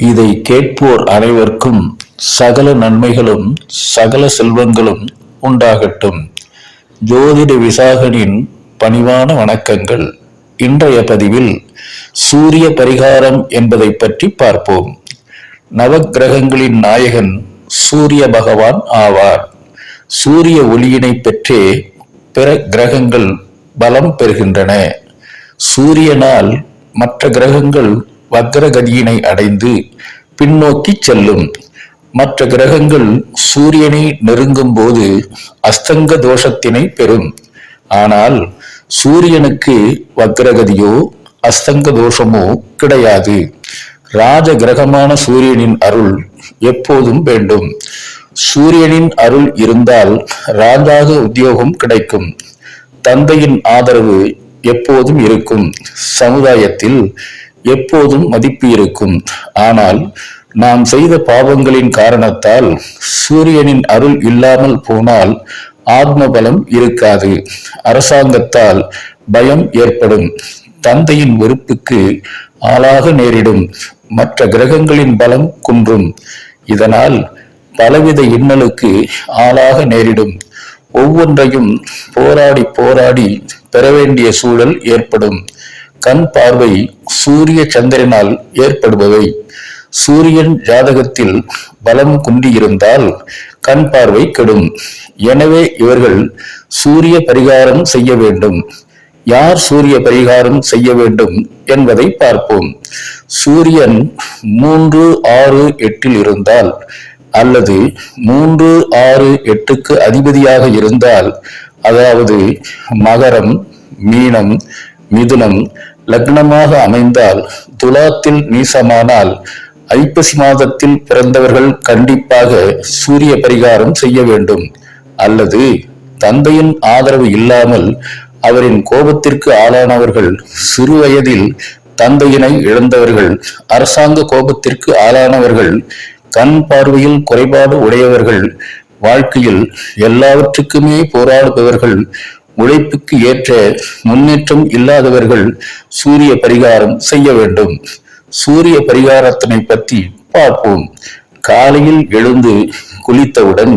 இதை கேட்போர் அனைவருக்கும் சகல நன்மைகளும் சகல செல்வங்களும் உண்டாகட்டும். ஜோதிட விசாகனின் பணிவான வணக்கங்கள். இன்றைய பதிவில் சூரிய பரிகாரம் என்பதை பற்றி பார்ப்போம். நவக்கிரகங்களின் நாயகன் சூரிய பகவான் ஆவார். சூரிய ஒளியினை பெற்றே பிற கிரகங்கள் பலம் பெறுகின்றன. சூரியனால் மற்ற கிரகங்கள் வக்ரகதியினை அடைந்து பின்னோக்கி செல்லும். மற்ற கிரகங்கள் சூரியனை நெருங்கும் போது அஸ்தங்க தோஷத்தினை பெறும். ஆனால் சூரியனுக்கு வக்ரகதியோ அஸ்தங்க தோஷமோ கிடையாது. ராஜ கிரகமான சூரியனின் அருள் எப்போதும் வேண்டும். சூரியனின் அருள் இருந்தால் ராஜாக உத்தியோகம் கிடைக்கும். தந்தையின் ஆதரவு எப்போதும் இருக்கும். சமுதாயத்தில் எப்போதும் மதிப்பு இருக்கும். ஆனால் நாம் செய்த பாவங்களின் காரணத்தால் சூரியனின் அருள் இல்லாமல் போனால் ஆத்ம பலம் இருக்காது. அரசாங்கத்தால் பயம் ஏற்படும். தந்தையின் வெறுப்புக்கு ஆளாக நேரிடும். மற்ற கிரகங்களின் பலம் குன்றும். இதனால் பலவித இன்னலுக்கு ஆளாக நேரிடும். ஒவ்வொன்றையும் போராடி போராடி பெற வேண்டிய சூழல் ஏற்படும். கண் பார்வை சூரிய சந்திரனால் ஏற்படுபவை. சூரியன் ஜாதகத்தில் பலம் குன்றியிருந்தால் கண் பார்வை கெடும். எனவே இவர்கள் சூரிய பரிகாரம் செய்ய வேண்டும். யார் சூரிய பரிகாரம் செய்ய வேண்டும் என்பதை பார்ப்போம். சூரியன் மூன்று ஆறு எட்டில் இருந்தால் அல்லது மூன்று ஆறு எட்டுக்கு அதிபதியாக இருந்தால் அதாவது மகரம் மீனம் மிதுனம் லக்னமாக அமைந்தால் துலாத்தில் நீசமானால் ஐப்பசி மாதத்தில் பிறந்தவர்கள் கண்டிப்பாக சூரிய பரிகாரம் செய்ய வேண்டும். அல்லது தந்தையின் ஆதரவு இல்லாமல் அவரின் கோபத்திற்கு ஆளானவர்கள் சிறு வயதில் தந்தையினை இழந்தவர்கள் அரசாங்க கோபத்திற்கு ஆளானவர்கள் கண் பார்வையில் குறைபாடு உடையவர்கள் வாழ்க்கையில் எல்லாவற்றுக்குமே போராடுபவர்கள் உழைப்புக்கு ஏற்ற முன்னேற்றம் இல்லாதவர்கள் சூரிய பரிகாரம் செய்ய வேண்டும். சூரிய பரிகாரத்தினை பற்றி பார்ப்போம். காலையில் எழுந்து குளித்தவுடன்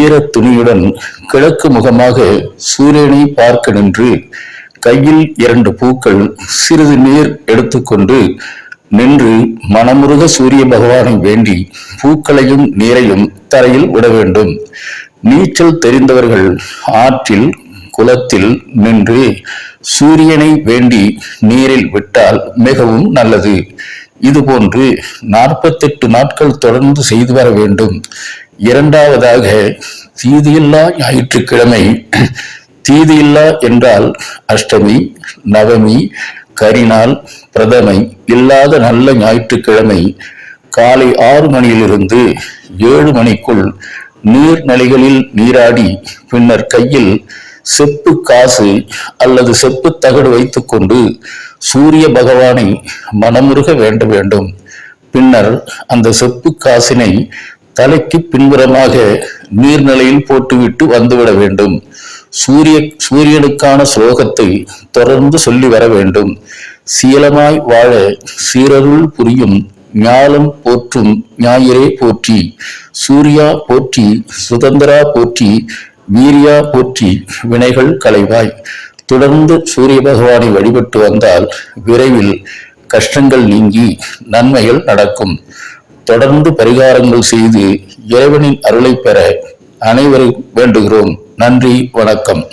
ஈர துணியுடன் கிழக்கு முகமாக சூரியனை பார்க்க நின்று கையில் இரண்டு பூக்கள் சிறிது நீர் எடுத்துக்கொண்டு நின்று மனமுருக சூரிய பகவானை வேண்டி பூக்களையும் நீரையும் தரையில் விட வேண்டும். நீச்சல் தெரிந்தவர்கள் ஆற்றில் குளத்தில் நின்று சூரியனை வேண்டி நீரில் விட்டால் மிகவும் நல்லது. இதுபோன்று நாற்பத்தெட்டு நாட்கள் தொடர்ந்து செய்து வர வேண்டும். இரண்டாவதாக தீதியில்லா ஞாயிற்றுக்கிழமை தீதியில்லா என்றால் அஷ்டமி நவமி கரிநாள் பிரதமை இல்லாத நல்ல ஞாயிற்றுக்கிழமை காலை ஆறு மணியிலிருந்து ஏழு மணிக்குள் நீர்நிலைகளில் நீராடி பின்னர் கையில் செப்பு காசு அல்லது செப்பு தகடு வைத்துக்கொண்டு சூரிய பகவானை மனமுருக வேண்ட வேண்டும். பின்னர் அந்த செப்பு காசினை தலைக்கு பின்புறமாக நீர்நிலையில் போட்டுவிட்டு வந்துவிட வேண்டும். சூரிய சூரியனுக்கான ஸ்லோகத்தை தொடர்ந்து சொல்லி வர வேண்டும். சீலமாய் வாழ சீரருள் புரியும் ஞாலம் போற்றும் ஞாயிறே போற்றி சூர்யா போற்றி சுதந்திரா போற்றி வீரியா போற்றி வினைகள் களைவாய். தொடர்ந்து சூரிய பகவானை வழிபட்டு வந்தால் விரைவில் கஷ்டங்கள் நீங்கி நன்மைகள் நடக்கும். தொடர்ந்து பரிகாரங்கள் செய்து இறைவனின் அருளை பெற அனைவரும் வேண்டுகிறோம். நன்றி வணக்கம்.